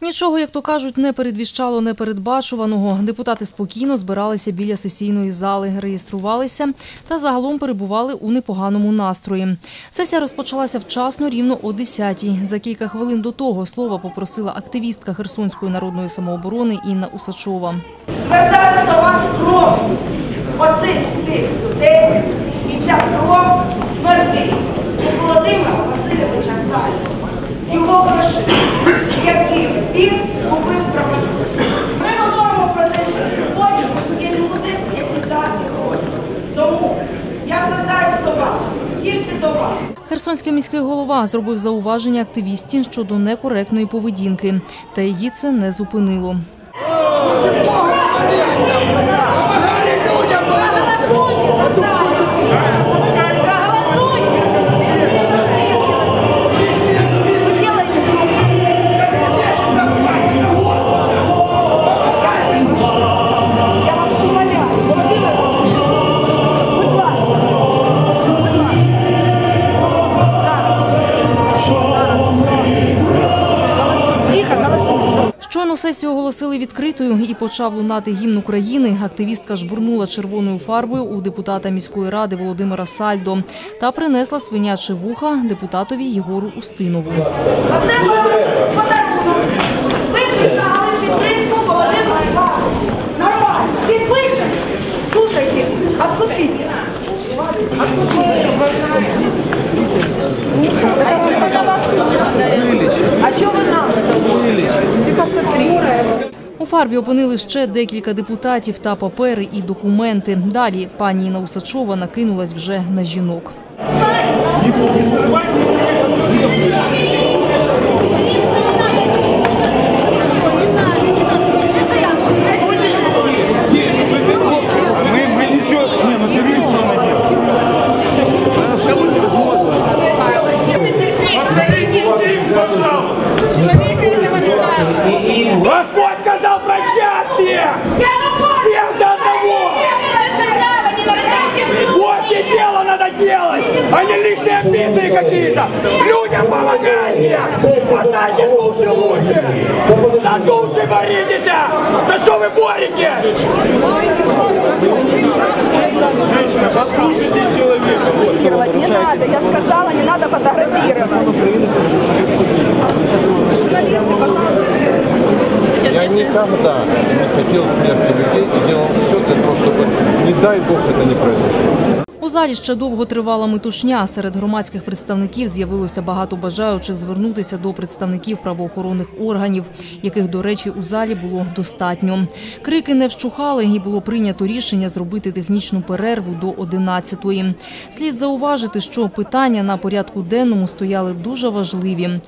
Нічого, як то кажуть, не передвіщало непередбачуваного. Депутати спокійно збиралися біля сесійної зали, реєструвалися та загалом перебували у непоганому настрої. Сесія розпочалася вчасно, рівно о 10-й. За кілька хвилин до того слова попросила активістка Херсонської народної самооборони Інна Усачова. звертаюся до вас кров оцих всіх людей, і ця кров Херсонський міський голова зробив зауваження активістів щодо некоректної поведінки, та її це не зупинило. Голосуй. Сесію оголосили відкритою і почав лунати гімн України. Активістка жбурнула червоною фарбою у депутата міської ради Володимира Сальдо та принесла свиняче вуха депутатові Єгору Устинову. Оце подарунок. Ви писали. Фарбі опинили ще декілька депутатів та папери і документи. Далі пані Інна Усачова накинулась вже на жінок. А не лишние амбиции какие-то! Людям помогайте! Спасайте души лучше! За души боритесь! За что вы борете? Послушайте человека. Не надо. Я сказала, не надо фотографировать. Журналисты, пожалуйста. Я никогда не хотел смерти людей и делал все для того, чтобы, не дай бог, это не произошло. У залі ще довго тривала метушня. Серед громадських представників з'явилося багато бажаючих звернутися до представників правоохоронних органів, яких, до речі, у залі було достатньо. Крики не вщухали, і було прийнято рішення зробити технічну перерву до 11-ї. Слід зауважити, що питання на порядку денному стояли дуже важливі.